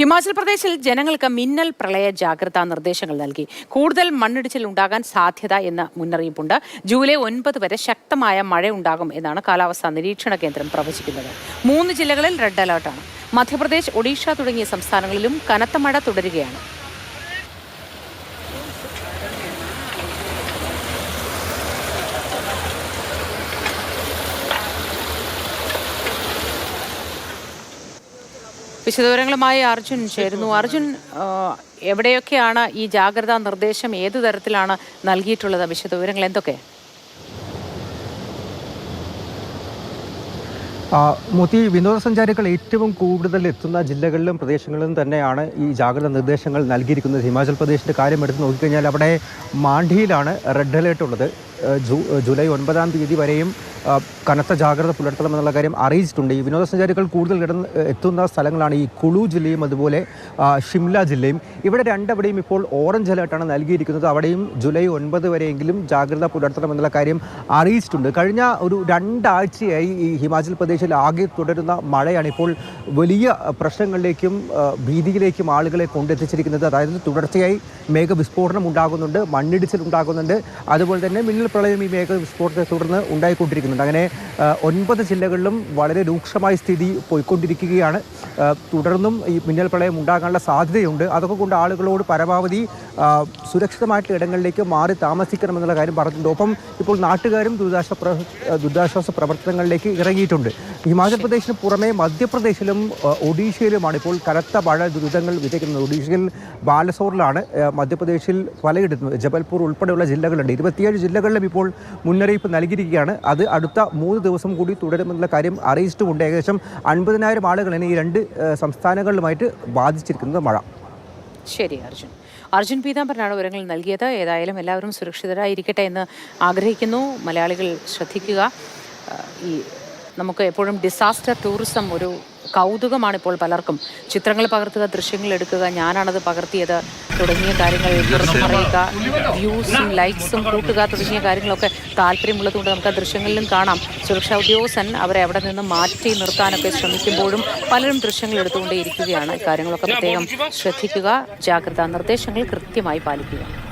ഹിമാചൽ പ്രദേശിൽ ജനങ്ങൾക്ക് മിന്നൽ പ്രളയ ജാഗ്രതാ നിർദ്ദേശങ്ങൾ നൽകി. കൂടുതൽ മണ്ണിടിച്ചിൽ ഉണ്ടാകാൻ സാധ്യത എന്ന മുന്നറിയിപ്പുണ്ട്. ജൂലൈ ഒൻപത് വരെ ശക്തമായ മഴ ഉണ്ടാകും എന്നാണ് കാലാവസ്ഥാ നിരീക്ഷണ കേന്ദ്രം പ്രവചിക്കുന്നത്. മൂന്ന് ജില്ലകളിൽ റെഡ് അലർട്ടാണ്. മധ്യപ്രദേശ് ഒഡീഷ തുടങ്ങിയ സംസ്ഥാനങ്ങളിലും കനത്ത മഴ തുടരുകയാണ്. വിശദവിവരങ്ങളുമായി അർജുൻ ചേരുന്നു. അർജുൻ എവിടെയൊക്കെയാണ് ഈ ജാഗ്രതാ നിർദ്ദേശം? ഏത് തരത്തിലാണ് നൽകിയിട്ടുള്ളത് വിശദവിവരങ്ങൾ? എന്തൊക്കെ? മൊത്തി വിനോദസഞ്ചാരികൾ ഏറ്റവും കൂടുതൽ എത്തുന്ന ജില്ലകളിലും പ്രദേശങ്ങളിലും തന്നെയാണ് ഈ ജാഗ്രത നിർദ്ദേശങ്ങൾ നൽകിയിരിക്കുന്നത്. ഹിമാചൽ പ്രദേശിന്റെ കാര്യം എടുത്ത് നോക്കിക്കഴിഞ്ഞാൽ അവിടെ മാണ്ഡിയിലാണ് റെഡ് അലേർട്ട് ഉള്ളത്. ജൂലൈ ഒൻപതാം തീയതി വരെയും കനത്ത ജാഗ്രത പുലർത്തണമെന്നുള്ള കാര്യം അറിയിച്ചിട്ടുണ്ട്. ഈ വിനോദസഞ്ചാരികൾ കൂടുതൽ കിടന്ന് എത്തുന്ന സ്ഥലങ്ങളാണ് ഈ കുളു ജില്ലയും അതുപോലെ ഷിംല ജില്ലയും. ഇവിടെ രണ്ടവിടെയും ഇപ്പോൾ ഓറഞ്ച് അലേർട്ടാണ് നൽകിയിരിക്കുന്നത്. അവിടെയും ജൂലൈ ഒൻപത് വരെയെങ്കിലും ജാഗ്രത പുലർത്തണമെന്നുള്ള കാര്യം അറിയിച്ചിട്ടുണ്ട്. കഴിഞ്ഞ ഒരു രണ്ടാഴ്ചയായി ഈ ഹിമാചൽ പ്രദേശിൽ ആകെ തുടരുന്ന മഴയാണ് ഇപ്പോൾ വലിയ പ്രശ്നങ്ങളിലേക്കും ഭീതിയിലേക്കും ആളുകളെ കൊണ്ടെത്തിച്ചിരിക്കുന്നത്. അതായത് തുടർച്ചയായി മേഘവിസ്ഫോടനം ഉണ്ടാകുന്നുണ്ട് മണ്ണിടിച്ചിൽ ഉണ്ടാകുന്നുണ്ട്. അതുപോലെ തന്നെ മിന്നൽ പ്രളയം ഈ മേഘവിസ്ഫോടനത്തെ തുടർന്ന് ഉണ്ടായിക്കൊണ്ടിരിക്കുന്നുണ്ട് അങ്ങനെ ഒൻപത് ജില്ലകളിലും വളരെ രൂക്ഷമായ സ്ഥിതി പോയിക്കൊണ്ടിരിക്കുകയാണ്. തുടർന്നും ഈ മിന്നൽ പ്രളയം ഉണ്ടാകാനുള്ള സാധ്യതയുണ്ട്. അതൊക്കെ കൊണ്ട് ആളുകളോട് പരമാവധി സുരക്ഷിതമായിട്ടുള്ള ഇടങ്ങളിലേക്ക് മാറി താമസിക്കണമെന്നുള്ള കാര്യം പറഞ്ഞിട്ടുണ്ട്. ഒപ്പം ഇപ്പോൾ നാട്ടുകാരും ദുരിതാശ്വാസ ദുരിതാശ്വാസ പ്രവർത്തനങ്ങളിലേക്ക് ഇറങ്ങിയിട്ടുണ്ട്. ഹിമാചൽ പ്രദേശിന് പുറമെ മധ്യപ്രദേശിലും ഒഡീഷയിലുമാണ് ഇപ്പോൾ കനത്ത മഴ ദുരിതങ്ങൾ വിതയ്ക്കുന്നത്. ഒഡീഷയിൽ ബാലസോറിലാണ് മധ്യപ്രദേശിൽ പലയിടത്തും ജബൽപൂർ ഉൾപ്പെടെയുള്ള ജില്ലകളുണ്ട്. ഇരുപത്തിയേഴ് ജില്ലകളിലും ഇപ്പോൾ മുന്നറിയിപ്പ് നൽകിയിരിക്കുകയാണ്. അത് അടുത്ത മൂന്ന് ദിവസം കൂടി തുടരുമെന്നുള്ള കാര്യം അറിയിച്ചിട്ടുമുണ്ട്. ഏകദേശം അൻപതിനായിരം ആളുകളാണ് ഈ രണ്ട് സംസ്ഥാനങ്ങളിലുമായിട്ട് ബാധിച്ചിരിക്കുന്നത് മഴ. ശരി അർജുൻ. അർജുൻ പീതാംബരനാണ് വിവരങ്ങൾ നൽകിയത്. ഏതായാലും എല്ലാവരും സുരക്ഷിതരായിരിക്കട്ടെ എന്ന് ആഗ്രഹിക്കുന്നു. മലയാളികൾ ശ്രദ്ധിക്കുക. ഈ നമുക്ക് എപ്പോഴും ഡിസാസ്റ്റർ ടൂറിസം ഒരു കൗതുകമാണ് ഇപ്പോൾ പലർക്കും. ചിത്രങ്ങൾ പകർത്തുക ദൃശ്യങ്ങൾ എടുക്കുക ഞാനാണത് പകർത്തിയത് തുടങ്ങിയ കാര്യങ്ങൾ തുറന്നു പറയുക വ്യൂസും ലൈക്സും കൂട്ടുക തുടങ്ങിയ കാര്യങ്ങളൊക്കെ താല്പര്യമുള്ളതുകൊണ്ട് നമുക്ക് ആ ദൃശ്യങ്ങളിലും കാണാം. സുരക്ഷാ ഉദ്യോഗസ്ഥൻ അവരെ അവിടെ നിന്ന് മാറ്റി നിർത്താനൊക്കെ ശ്രമിക്കുമ്പോഴും പലരും ദൃശ്യങ്ങൾ എടുത്തുകൊണ്ടേയിരിക്കുകയാണ്. കാര്യങ്ങളൊക്കെ പ്രത്യേകം ശ്രദ്ധിക്കുക ജാഗ്രതാ നിർദ്ദേശങ്ങൾ കൃത്യമായി പാലിക്കുക.